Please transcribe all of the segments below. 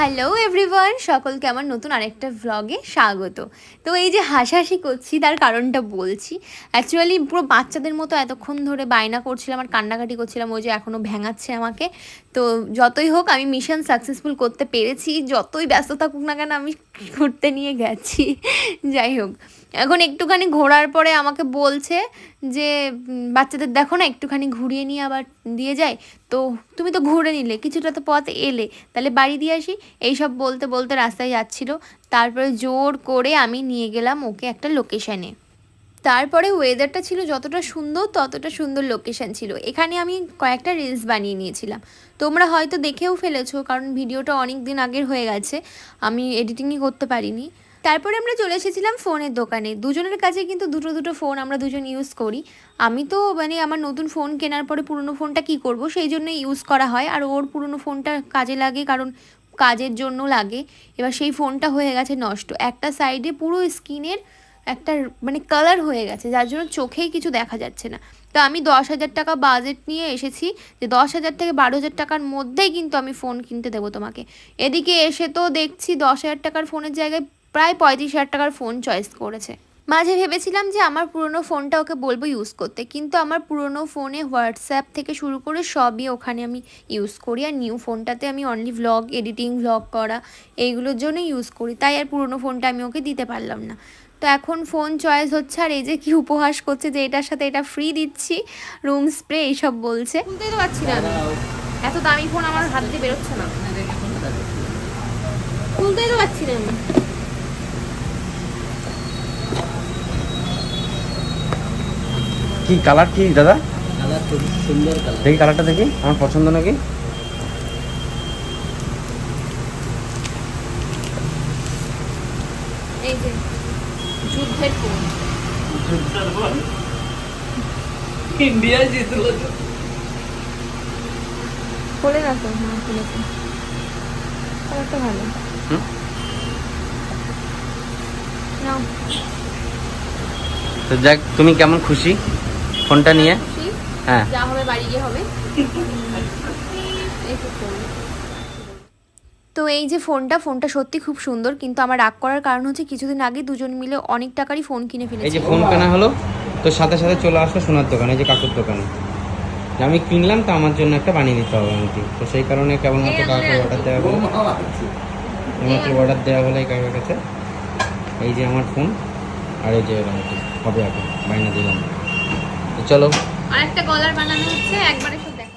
Hello everyone সকলকে আমার নতুন আরেকটা ভ্লগে স্বাগত। তো এই যে হাসাহাসি করছি, তার কারণটা বলছি। অ্যাকচুয়ালি পুরো বাচ্চাদের মতো এতক্ষণ ধরে বায়না করছিলাম আর কান্নাকাটি করছিলাম, ওই যে এখনও ভেঙাচ্ছে আমাকে। তো যতই হোক, আমি মিশন সাকসেসফুল করতে পেরেছি। যতই ব্যস্ত থাকুক না কেন, আমি ঘুরতে নিয়ে গেছি? যাই হোক। এখন একটুখানি ঘোরার পরে আমাকে বলছে যে বাচ্চাদের দেখো না, একটুখানি ঘুরিয়ে নিয়ে আবার দিয়ে যায় তো তুমি তো ঘুরে নিলে, কিছুটা তো পথ এলে। তাহলে বাড়ি দিয়ে আসি। এইসব বলতে বলতে রাস্তায় যাচ্ছিল। তারপরে জোর করে আমি নিয়ে গেলাম ওকে একটা লোকেশানে তারপরে ওয়েদারটা ছিল যতটা সুন্দর, ততটা সুন্দর লোকেশান ছিল। এখানে আমি কয়েকটা রিলস বানিয়ে নিয়েছিলাম। তোমরা হয়তো দেখেও ফেলেছো, কারণ ভিডিওটা অনেক দিন আগের হয়ে গেছে। আমি এডিটিংই করতে পারিনি। তারপরে আমরা চলে এসেছিলাম ফোনের দোকানে। দুজনের কাছে কিন্তু দুটো দুটো ফোন আমরা দুজন ইউজ করি। আমি তো মানে আমার নতুন ফোন কেনার পরে পুরনো ফোনটা কি করব, সেই জন্য ইউজ করা হয়। আর ওর পুরনো ফোনটা কাজে লাগে, কারণ কাজের জন্য লাগে। এবার সেই ফোনটা হয়ে গেছে নষ্ট। একটা সাইডে পুরো স্কিনের একটা মানে কালার হয়ে গেছে, যার জন্য চোখেই কিছু দেখা যাচ্ছে না। তো আমি দশ হাজার টাকা বাজেট নিয়ে এসেছি যে দশ হাজার থেকে বারো হাজার টাকার মধ্যেই কিন্তু আমি ফোন কিনতে দেবো তোমাকে। এদিকে এসে তো দেখছি দশ হাজার টাকার ফোনের জায়গায় প্রায় পঁয়ত্রিশ হাজার টাকার ফোন চয়েস করেছে। মাঝে ভেবেছিলাম যে আমার পুরনো ফোনটা ওকে বলব ইউজ করতে, কিন্তু আমার পুরনো ফোনে হোয়াটসঅ্যাপ থেকে শুরু করে সবই ওখানে আমি ইউজ করি আর নিউ ফোনটাতে আমি অনলি ভ্লগ এডিটিং ভ্লগ করা এইগুলোর জন্য ইউজ করি। তাই আর পুরনো ফোনটা আমি ওকে দিতে পারলাম না। তো এখন ফোন চয়েস হচ্ছে আর এই যে কি উপহাস করছে যে এটার সাথে এটা ফ্রি দিচ্ছি রুম স্প্রে এইসব বলছে। খুলতেই তো পারছি না। এত দামি ফোন আমার হাত দিয়ে বেরোচ্ছে না। খুলতেই তো পারছি না কি কালার কি দাদা? কালার সুন্দর কালার। দেখি কালারটা দেখি আমার পছন্দ নাকি? এই যে যুদ্ধের ফোন ইন্ডিয়া জিতলো খোলে না তো হ্যাঁ খুলেছে কালারটা ভালো। তো যাক তুমি কেমন খুশি? ফোনটা নিয়ে। হ্যাঁ। যা হবে বাড়ি গিয়ে হবে। তো এই যে ফোনটা ফোনটা সত্যি খুব সুন্দর কিন্তু আমার রাগ করার কারণ হচ্ছে কিছুদিন আগে দুজন মিলে অনেক টাকারই ফোন কিনে ফেলেছি এই যে ফোন কেনা হলো তো সাথে সাথে চলে আসলো সোনার দোকানে এই যে কাকুর দোকানে। আমি কিনলাম তো আমার জন্য একটা বানিয়ে দিতে হবে আংটি। তো সেই কারণে কেবলমাত্র কাকুকে অর্ডার দেওয়া হলো। কেবলমাত্র অর্ডার দেওয়া হলো এই কাকুর কাছে। এই যে আমার ফোন আর এই যে হবে এখন বানিয়ে দিলাম। চলো। আর একটা গলার বানানো হচ্ছে একবারে সব দেখা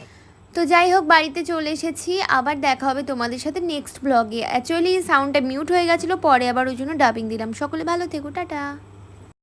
তো যাই হোক বাড়িতে চলে এসেছি। আবার দেখা হবে তোমাদের সাথে নেক্সট ব্লগে অ্যাকচুয়ালি সাউন্ডটা মিউট হয়ে গেছিল পরে আবার ওই জন্য ডাবিং দিলাম। সকলে ভালো থেকো টাটা।